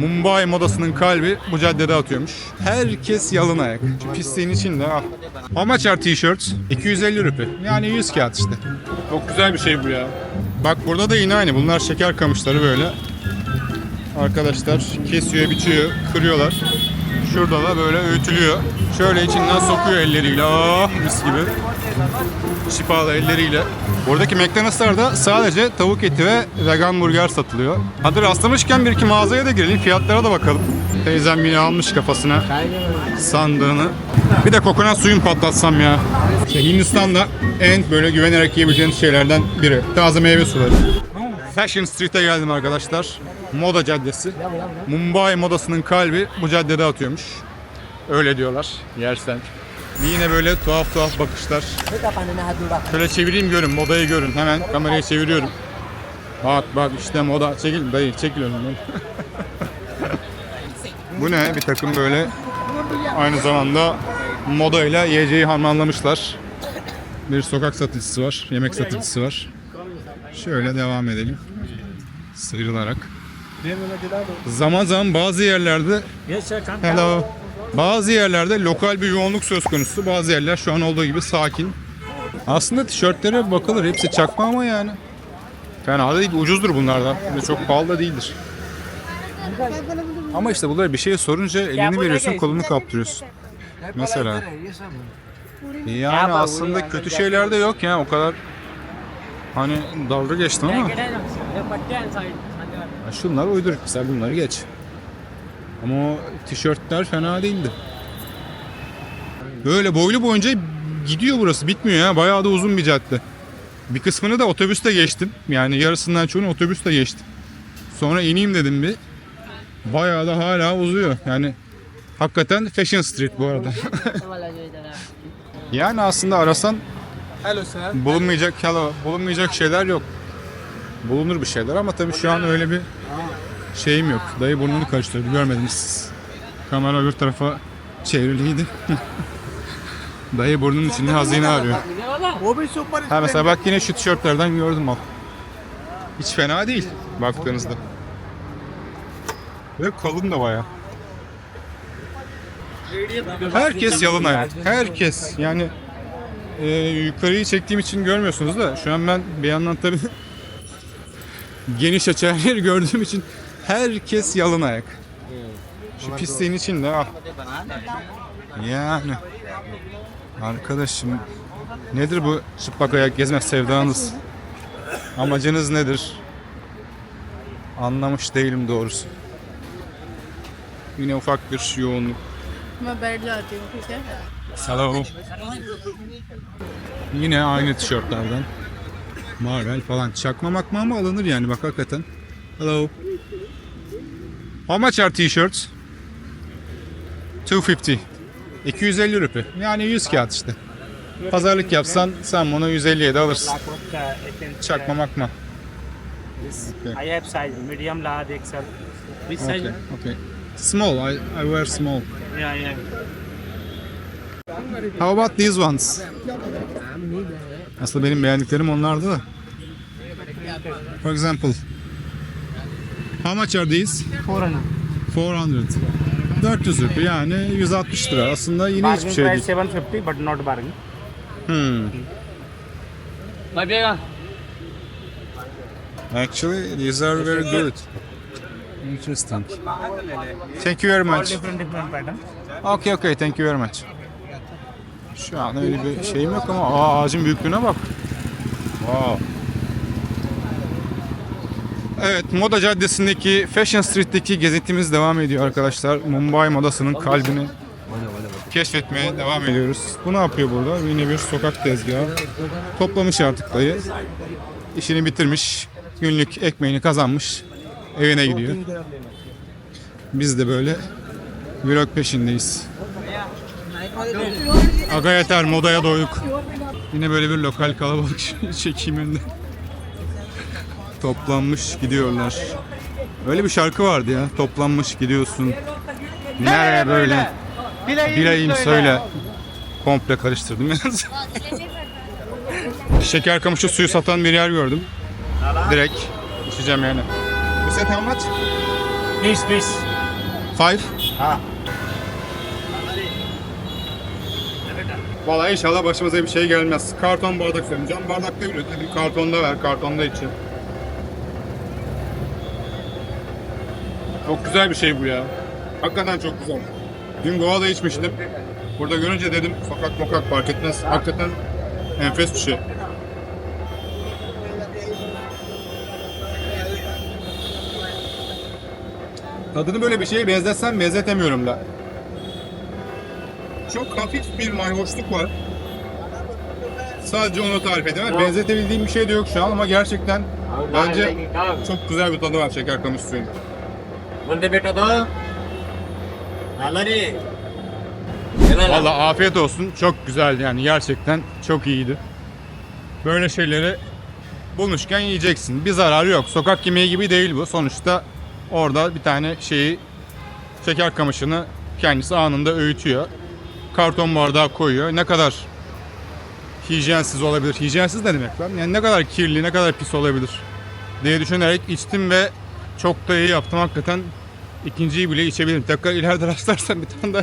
Mumbai modasının kalbi bu caddede atıyormuş. Herkes yalın ayak. Şu pisliğin içinde ah. How much are t-shirts? 250 rupi. Yani 100 kağıt işte. Çok güzel bir şey bu ya. Bak burada da yine aynı. Bunlar şeker kamışları böyle. Arkadaşlar kesiyor, biçiyor, kırıyorlar. Şurada da böyle öğütülüyor. Şöyle içinden sokuyor elleriyle. Ah mis gibi. Şifalı elleriyle. Buradaki McDonald's'larda sadece tavuk eti ve vegan burger satılıyor. Hadi rastlamışken bir iki mağazaya da girelim. Fiyatlara da bakalım. Teyzem yine almış kafasına sandığını. Bir de kokonat suyun patlatsam ya. İşte Hindistan'da en böyle güvenerek yiyebileceğiniz şeylerden biri. Taze meyve suları. Fashion Street'e geldim arkadaşlar. Moda caddesi. Mumbai modasının kalbi bu caddede atıyormuş. Öyle diyorlar yersen. Yine böyle tuhaf tuhaf bakışlar. Şöyle çevireyim görün, modayı görün. Hemen kamerayı çeviriyorum. Bak bak işte moda. Çekil dayı, çekil önümden. Bu ne? Bir takım böyle aynı zamanda modayla yiyeceği harmanlamışlar. Bir sokak satıcısı var, yemek satıcısı var. Şöyle devam edelim. Sıyrılarak. Zaman zaman bazı yerlerde Hello. Bazı yerlerde lokal bir yoğunluk söz konusu. Bazı yerler şu an olduğu gibi sakin. Aslında tişörtlere bakılır. Hepsi çakma ama yani. Fena da değil. Ucuzdur bunlardan. Böyle çok pahalı da değildir. Ama işte bunlar bir şeye sorunca elini veriyorsun kolunu kaptırıyorsun. Mesela. Yani aslında kötü şeyler de yok ya o kadar. Hani dalga geçtim ama. Şunlar uyduruk mesela bunları geç. Ama o tişörtler fena değildi. Böyle boylu boyunca gidiyor burası bitmiyor ya bayağı da uzun bir cadde. Bir kısmını da otobüste geçtim. Yani yarısından çoğunu otobüste geçtim. Sonra ineyim dedim bir. Bayağı da hala uzuyor. Yani hakikaten Fashion Street bu arada. yani aslında arasan bulunmayacak hello, bulunmayacak şeyler yok bulunur bir şeyler ama tabii şu an öyle bir şeyim yok. Dayı burnunu karıştırdı görmediniz. Kamera öbür tarafa çevriliydi. Dayı burnunun içinde hazine arıyor. Ha mesela bak yine şu tişörtlerden gördüm al. Hiç fena değil baktığınızda. Ve kalın da baya. Herkes yalın hayat. Herkes yani e, yukarıyı çektiğim için görmüyorsunuz da şu an ben bir yandan tabii geniş açı gördüğüm için herkes yalın ayak. Şu pisliğin içinde ah. Yani. Arkadaşım nedir bu çıplak ayak gezmek sevdanız? Amacınız nedir? Anlamış değilim doğrusu. Yine ufak bir yoğunluk. Hello. Yine aynı tişörtlerden. Marvel falan. Çakma makma mı alınır yani bak hakikaten. Hello. How much are t-shirts? 250. 250 rupi. Yani 100 kağıt işte. Pazarlık yapsan sen bunu 150'ye de alırsın. Çakma makma. I have size medium, large, XL. Which size? Okay, okay. Small, I, I wear small. Yeah, yeah. How about these ones? Aslında benim beğendiklerim onlardı da. For example. How much are these? 400. 400. 400 rupi yani 160 lira. Aslında yine hiçbir Bargain şey price değil. 750, but not bargain. Hmm. Actually, these are very good. Interesting. Thank you very All much. different different pattern. Okay, okay. Thank you very much. Şu an öyle bir şeyim yok ama aa, ağacın büyüklüğüne bak. Wow. Evet, Moda Caddesi'ndeki Fashion Street'teki gezintimiz devam ediyor arkadaşlar. Mumbai modasının kalbini keşfetmeye devam ediyoruz. Bu ne yapıyor burada? Yine bir sokak tezgahı. Toplamış artık dayı. İşini bitirmiş. Günlük ekmeğini kazanmış. Evine gidiyor. Biz de böyle vlog peşindeyiz. Aga yeter modaya doyduk. Yine böyle bir lokal kalabalık çekeyim önünde. Toplanmış gidiyorlar. Öyle bir şarkı vardı ya. Toplanmış gidiyorsun. Nereye böyle? Bileyim söyle. Komple karıştırdım yalnız. Şeker kamışı suyu satan bir yer gördüm. Direkt içeceğim yani. Bu set how much? Please, please. Five. Ah. Vallahi inşallah başımıza bir şey gelmez. Karton bardak söyleyeyim. Cam bardakta biliyor. Dedim kartonda ver, kartonda içeyim. Çok güzel bir şey bu ya. Hakikaten çok güzel. Dün Goa'da içmiştim. Burada görünce dedim sokak mokak fark etmez. Hakikaten enfes bir şey. Tadını böyle bir şeye benzetsem benzetemiyorum da. Çok hafif bir mayhoşluk var. Sadece onu tarif edemem. Benzetebildiğim bir şey de yok şu an ama gerçekten bence çok güzel bir tadı var şeker kamış suyunun. Bunda bir tadı. Nalari. Valla afiyet olsun. Çok güzel yani gerçekten çok iyiydi. Böyle şeyleri bulmuşken yiyeceksin. Bir zararı yok. Sokak yemeği gibi değil bu. Sonuçta orada bir tane şeyi şeker kamışını kendisi anında öğütüyor. Karton bardağa koyuyor. Ne kadar hijyensiz olabilir. Hijyensiz ne demek lan? Yani ne kadar kirli, ne kadar pis olabilir diye düşünerek içtim ve çok da iyi yaptım. Hakikaten ikinciyi bile içebilirim. Tekrar ileride rastlarsam bir tane daha.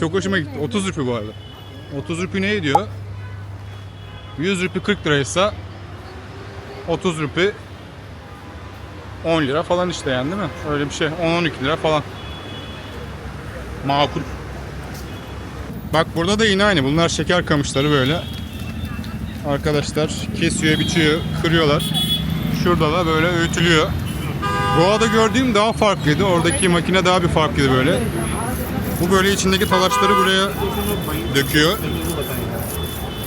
Çok hoşuma gitti. 30 rupi bu arada. 30 rupi ne ediyor? 100 rupi 40 liraysa 30 rupi 10 lira falan işte yani değil mi? Öyle bir şey. 10-12 lira falan. Makul. Bak burada da yine aynı. Bunlar şeker kamışları böyle. Arkadaşlar kesiyor, biçiyor, kırıyorlar. Şurada da böyle öğütülüyor. Goa'da gördüğüm daha farklıydı. Oradaki makine daha bir farklıydı böyle. Bu böyle içindeki talaşları buraya döküyor.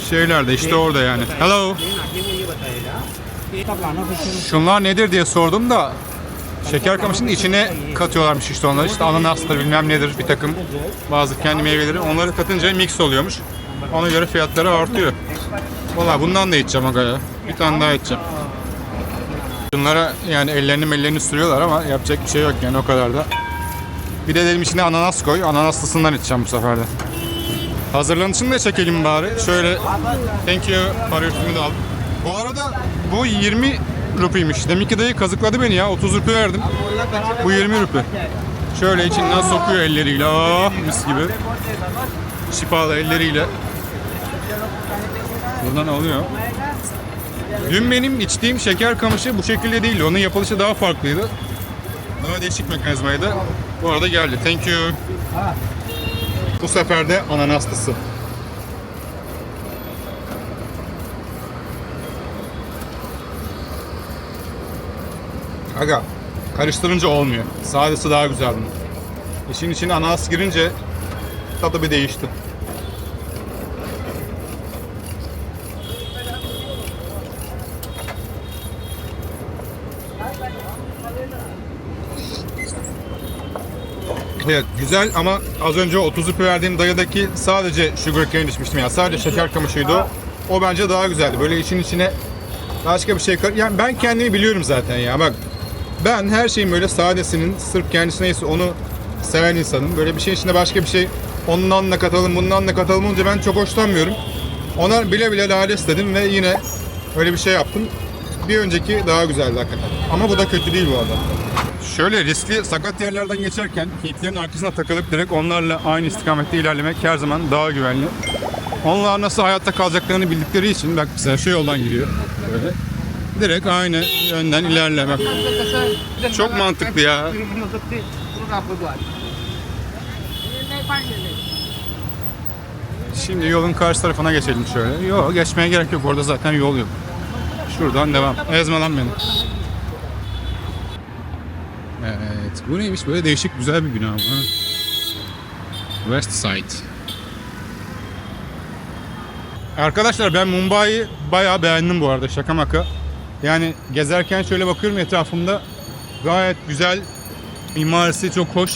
Şeyler de işte orada yani. Hello. Şunlar nedir diye sordum da şeker kamışının içine katıyorlarmış işte onları. İşte ananastır bilmem nedir bir takım bazı kendi meyveleri. Onları katınca mix oluyormuş. Ona göre fiyatları artıyor. Valla bundan da içeceğim aga ya. Bir tane daha içeceğim. Bunlara yani ellerini ellerini sürüyorlar ama yapacak bir şey yok yani o kadar da. Bir de dedim içine ananas koy. Ananaslısından içeceğim bu sefer de. Hazırlanışını da çekelim bari. Şöyle thank you parfümü de al. Bu arada bu 20 rupiymiş. Deminki dayı kazıkladı beni ya. 30 rupi verdim. Bu 20 rupi. Şöyle içinden sokuyor elleriyle. Ah mis gibi. Şifalı elleriyle. Buradan alıyor. Dün benim içtiğim şeker kamışı bu şekilde değildi. Onun yapılışı daha farklıydı. Daha değişik mekanizmaydı. Bu arada geldi. Thank you. Bu sefer de ananaslısı. Aga karıştırınca olmuyor. Sadesi daha güzel bunun. İşin içine ananas girince tadı bir değişti. Evet güzel ama az önce 30 rupi verdiğim dayıdaki sadece sugar cane içmiştim ya. Sadece şeker kamışıydı o. O bence daha güzeldi. Böyle için içine başka bir şey kar- Yani ben kendimi biliyorum zaten ya. Bak ben her şeyin böyle sadesinin sırf kendisi neyse onu seven insanım. Böyle bir şey içinde başka bir şey ondan da katalım bundan da katalım olunca ben çok hoşlanmıyorum. Ona bile bile lades dedim ve yine öyle bir şey yaptım. Bir önceki daha güzeldi hakikaten. Ama bu da kötü değil bu arada. Şöyle riskli sakat yerlerden geçerken keyiflerin arkasına takılıp direkt onlarla aynı istikamette ilerlemek her zaman daha güvenli. Onlar nasıl hayatta kalacaklarını bildikleri için bak mesela şu yoldan gidiyor böyle. Direkt aynı yönden ilerlemek. Çok mantıklı ya. Şimdi yolun karşı tarafına geçelim şöyle. Yok geçmeye gerek yok orada zaten yol yok. Şuradan devam. Ezme lan beni. Evet. Bu neymiş? Böyle değişik güzel bir bina bu. West Side. Arkadaşlar ben Mumbai'yi bayağı beğendim bu arada şaka maka. Yani gezerken şöyle bakıyorum etrafımda gayet güzel mimarisi çok hoş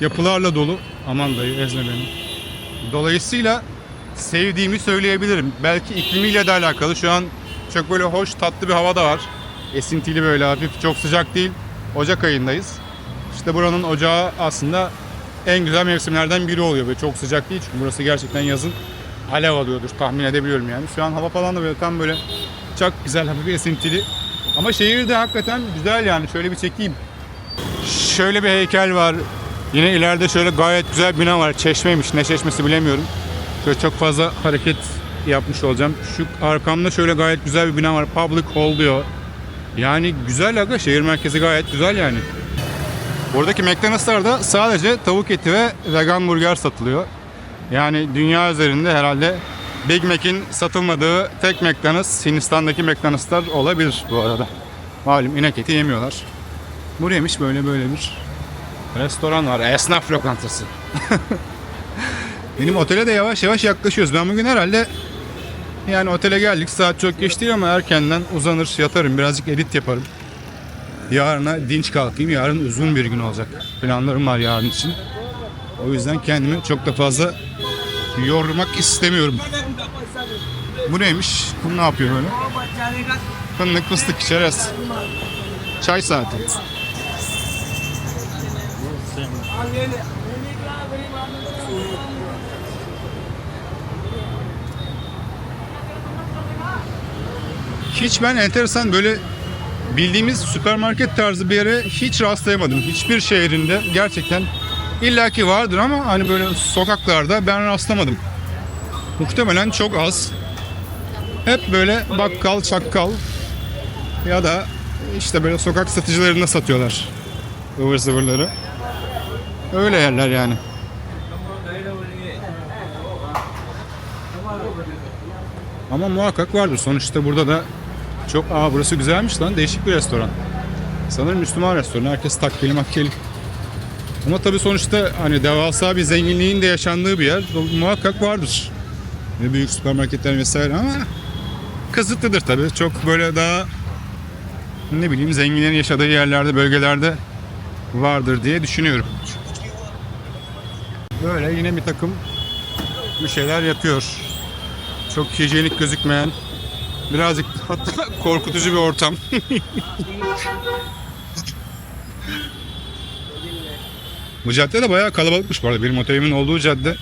yapılarla dolu. Aman dayı ezme beni. Dolayısıyla sevdiğimi söyleyebilirim. Belki iklimiyle de alakalı. Şu an çok böyle hoş tatlı bir hava da var. Esintili böyle hafif çok sıcak değil. Ocak ayındayız. İşte buranın ocağı aslında en güzel mevsimlerden biri oluyor. Böyle çok sıcak değil çünkü burası gerçekten yazın alev alıyordur tahmin edebiliyorum yani. Şu an hava falan da böyle tam böyle çok güzel hafif esintili. Ama şehir de hakikaten güzel yani. Şöyle bir çekeyim. şöyle bir heykel var. Yine ileride şöyle gayet güzel bir bina var. Çeşmeymiş. Ne çeşmesi bilemiyorum. Şöyle çok fazla hareket yapmış olacağım. Şu arkamda şöyle gayet güzel bir bina var. Public Hall diyor. Yani güzel aga. Şehir merkezi gayet güzel yani. Buradaki McDonald's'larda sadece tavuk eti ve vegan burger satılıyor. Yani dünya üzerinde herhalde Big Mac'in satılmadığı tek McDonald's Hindistan'daki McDonald'slar olabilir bu arada. Malum inek eti yemiyorlar. Buraymış böyle böyle bir restoran var. Esnaf lokantası. Benim otele de yavaş yavaş yaklaşıyoruz. Ben bugün herhalde yani otele geldik saat çok geç değil ama erkenden uzanır yatarım birazcık edit yaparım. Yarına dinç kalkayım. Yarın uzun bir gün olacak. Planlarım var yarın için. O yüzden kendimi çok da fazla yormak istemiyorum. Bu neymiş? Bu ne yapıyor böyle? Fındık fıstık çerez. Çay saati. Hiç ben enteresan böyle bildiğimiz süpermarket tarzı bir yere hiç rastlayamadım. Hiçbir şehrinde gerçekten illaki vardır ama hani böyle sokaklarda ben rastlamadım. Muhtemelen çok az. Hep böyle bakkal, çakkal ya da işte böyle sokak satıcılarına satıyorlar ıvır zıvırları. Öyle yerler yani. Ama muhakkak vardır. Sonuçta burada da çok aa burası güzelmiş lan. Değişik bir restoran. Sanırım Müslüman restoranı. Herkes takkeli makkeli. Ama tabii sonuçta hani devasa bir zenginliğin de yaşandığı bir yer muhakkak vardır. Ve büyük süpermarketler vesaire ama kısıtlıdır tabii. Çok böyle daha ne bileyim zenginlerin yaşadığı yerlerde, bölgelerde vardır diye düşünüyorum. Böyle yine bir takım bir şeyler yapıyor. Çok hijyenik gözükmeyen, birazcık hatta korkutucu bir ortam. Bu cadde de bayağı kalabalıkmış bu arada. Benim otelimin olduğu cadde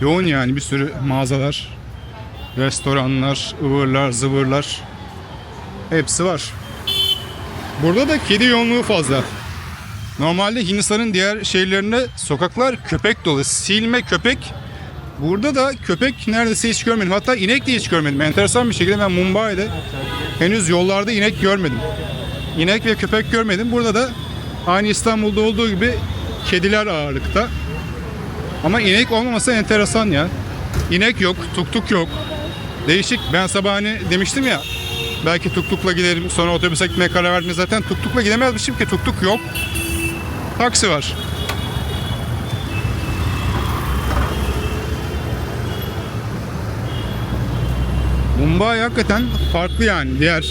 yoğun yani bir sürü mağazalar, restoranlar, ıvırlar, zıvırlar hepsi var. Burada da kedi yoğunluğu fazla. Normalde Hindistan'ın diğer şehirlerinde sokaklar köpek dolu. Silme köpek. Burada da köpek neredeyse hiç görmedim. Hatta inek de hiç görmedim. Enteresan bir şekilde ben Mumbai'de henüz yollarda inek görmedim. İnek ve köpek görmedim. Burada da aynı İstanbul'da olduğu gibi kediler ağırlıkta. Ama inek olmaması enteresan ya. İnek yok, tuktuk yok. Değişik. Ben sabah hani demiştim ya belki tuktukla giderim sonra otobüse gitmeye karar verdim. Zaten tuktukla gidemezmişim ki tuktuk yok. Taksi var. Mumbai hakikaten farklı yani diğer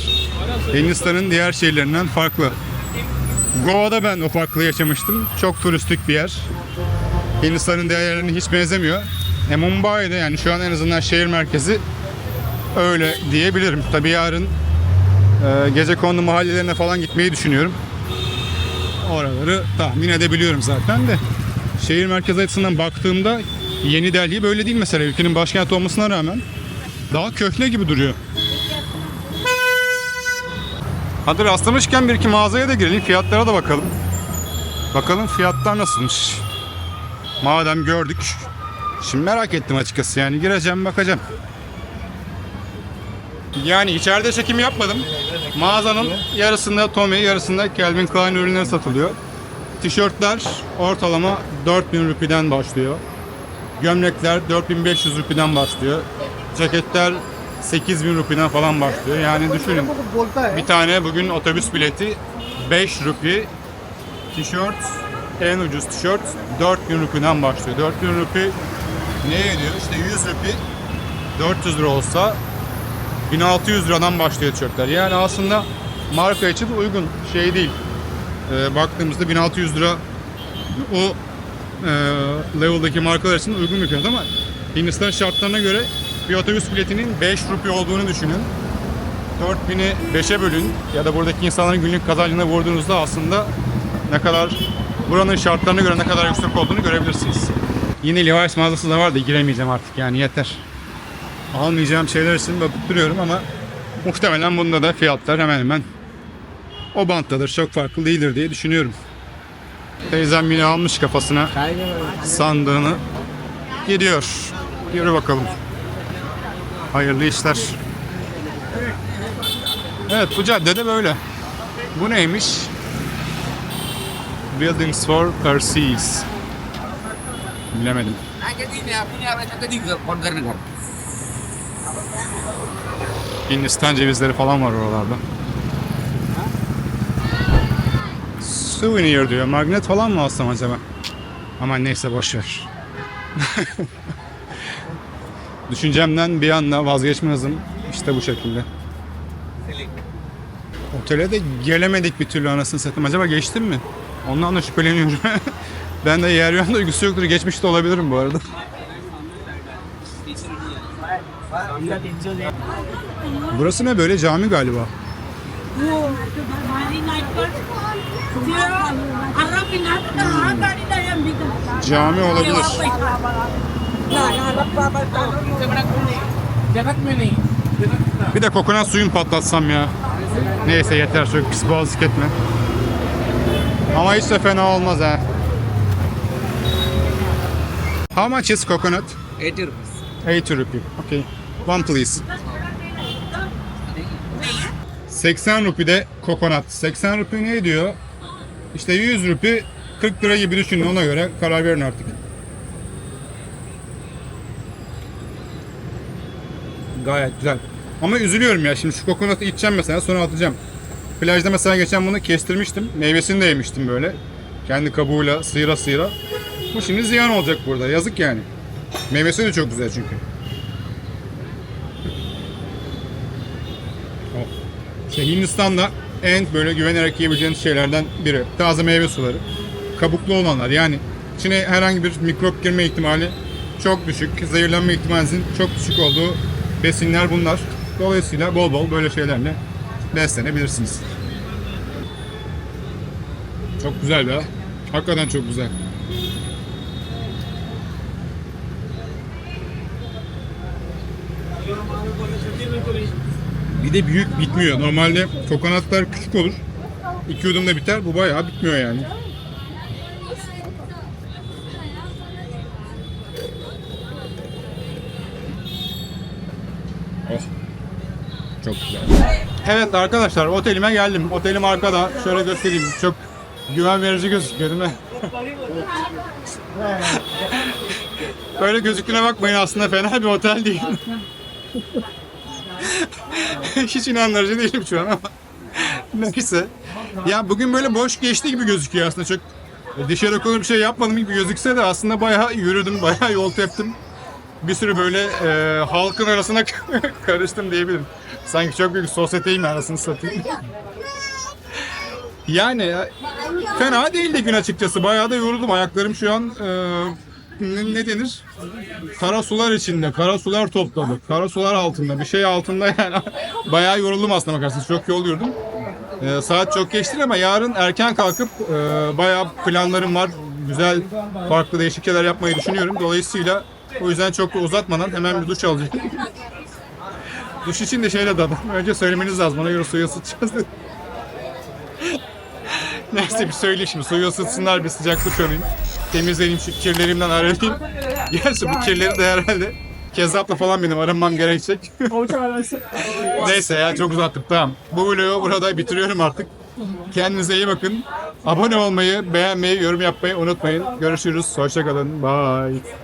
Hindistan'ın diğer şehirlerinden farklı. Goa'da ben o farklılığı yaşamıştım. Çok turistik bir yer. Hindistan'ın diğer hiç benzemiyor. E Mumbai'de yani şu an en azından şehir merkezi öyle diyebilirim. Tabii yarın e, gece kondu mahallelerine falan gitmeyi düşünüyorum. Oraları tahmin edebiliyorum zaten de. Şehir merkezi açısından baktığımda Yeni Delhi böyle değil mesela ülkenin başkenti olmasına rağmen daha köhne gibi duruyor. Hadi rastlamışken bir iki mağazaya da girelim fiyatlara da bakalım. Bakalım fiyatlar nasılmış. Madem gördük. Şimdi merak ettim açıkçası yani gireceğim bakacağım. Yani içeride çekim yapmadım. Mağazanın yarısında Tommy, yarısında Calvin Klein ürünleri satılıyor. Tişörtler ortalama 4000 rupiden başlıyor. Gömlekler 4500 rupiden başlıyor. Ceketler 8000 rupiden falan başlıyor. Yani düşünün bir tane bugün otobüs bileti 5 rupi. Tişört en ucuz tişört 4000 rupiden başlıyor. 4000 rupi ne ediyor? İşte 100 rupi 400 lira olsa 1600 liradan başlıyor tişörtler. Yani aslında marka için uygun şey değil. Ee, baktığımızda 1600 lira o e, level'daki markalar için uygun bir fiyat ama Hindistan şartlarına göre bir otobüs biletinin 5 rupi olduğunu düşünün. 4000'i 5'e bölün ya da buradaki insanların günlük kazancına vurduğunuzda aslında ne kadar buranın şartlarına göre ne kadar yüksek olduğunu görebilirsiniz. Yine Levi's mağazası da var da giremeyeceğim artık yani yeter. Almayacağım şeyler için bakıp duruyorum ama muhtemelen bunda da fiyatlar hemen hemen o banttadır. Çok farklı değildir diye düşünüyorum. Teyzem yine almış kafasına sandığını. Gidiyor. Yürü bakalım. Hayırlı işler. Evet bu caddede böyle. Bu neymiş? Buildings for Perseus. Bilemedim. Hindistan cevizleri falan var oralarda. Souvenir diyor. Magnet falan mı alsam acaba? Aman neyse boş ver. Düşüncemden bir anda vazgeçme hızım işte bu şekilde. Otele de gelemedik bir türlü anasını satayım. Acaba geçtim mi? Ondan da şüpheleniyorum. ben de yer yan duygusu yoktur. Geçmiş de olabilirim bu arada. Burası ne böyle cami galiba. Cami olabilir. Bir de kokonat suyun patlatsam ya. Neyse yeter çok pis boğazlık etme. Ama hiç de fena olmaz ha. How much is coconut? 80 rupees. 80 rupee. Okay. One please. 80 rupi de kokonat. 80 rupi ne ediyor? İşte 100 rupi 40 lira gibi düşünün ona göre karar verin artık. Gayet güzel. Ama üzülüyorum ya şimdi şu kokonatı içeceğim mesela sonra atacağım. Plajda mesela geçen bunu kestirmiştim. Meyvesini de yemiştim böyle. Kendi kabuğuyla sıyıra sıyıra. Bu şimdi ziyan olacak burada. Yazık yani. Meyvesi de çok güzel çünkü. Oh. İşte Hindistan'da en böyle güvenerek yiyebileceğiniz şeylerden biri. Taze meyve suları. Kabuklu olanlar yani içine herhangi bir mikrop girme ihtimali çok düşük. Zehirlenme ihtimalinin çok düşük olduğu besinler bunlar. Dolayısıyla bol bol böyle şeylerle beslenebilirsiniz. Çok güzel ya. Hakikaten çok güzel. Bir de büyük bitmiyor. Normalde kokonatlar küçük olur. İki yudumda biter. Bu bayağı bitmiyor yani. Çok güzel. Evet arkadaşlar otelime geldim. Otelim arkada. Şöyle göstereyim. Çok güven verici gözüküyor değil mi? Böyle gözüktüğüne bakmayın aslında fena bir otel değil. Hiç inandırıcı değilim şu an ama. Neyse. Ya bugün böyle boş geçti gibi gözüküyor aslında çok dışarı konu bir şey yapmadım gibi gözükse de aslında bayağı yürüdüm, bayağı yol teptim. Bir sürü böyle e, halkın arasına karıştım diyebilirim. Sanki çok büyük sosyeteyim arasını satayım. Yani ya, fena değildi gün açıkçası. Bayağı da yoruldum. Ayaklarım şu an e, ne, denir? Kara sular içinde, kara sular topladı. Kara sular altında, bir şey altında yani. Bayağı yoruldum aslında bakarsınız. Çok yol yürüdüm. Ee, saat çok geçti ama yarın erken kalkıp e, bayağı planlarım var. Güzel, farklı değişik şeyler yapmayı düşünüyorum. Dolayısıyla o yüzden çok da uzatmadan hemen bir duş alacağım. duş için de şeyle dadım. Önce söylemeniz lazım. Ona göre suyu ısıtacağız. dedim. Neyse bir söyleyeyim şimdi. Suyu ısıtsınlar bir sıcak duş alayım. Temizleneyim şu kirlerimden arayayım. Gerçi bu kirleri de herhalde Kezzap'la falan benim aranmam gerekecek. Neyse ya çok uzattık tamam. Bu vlogu burada bitiriyorum artık. Kendinize iyi bakın. Abone olmayı, beğenmeyi, yorum yapmayı unutmayın. Görüşürüz. Hoşçakalın. Bye.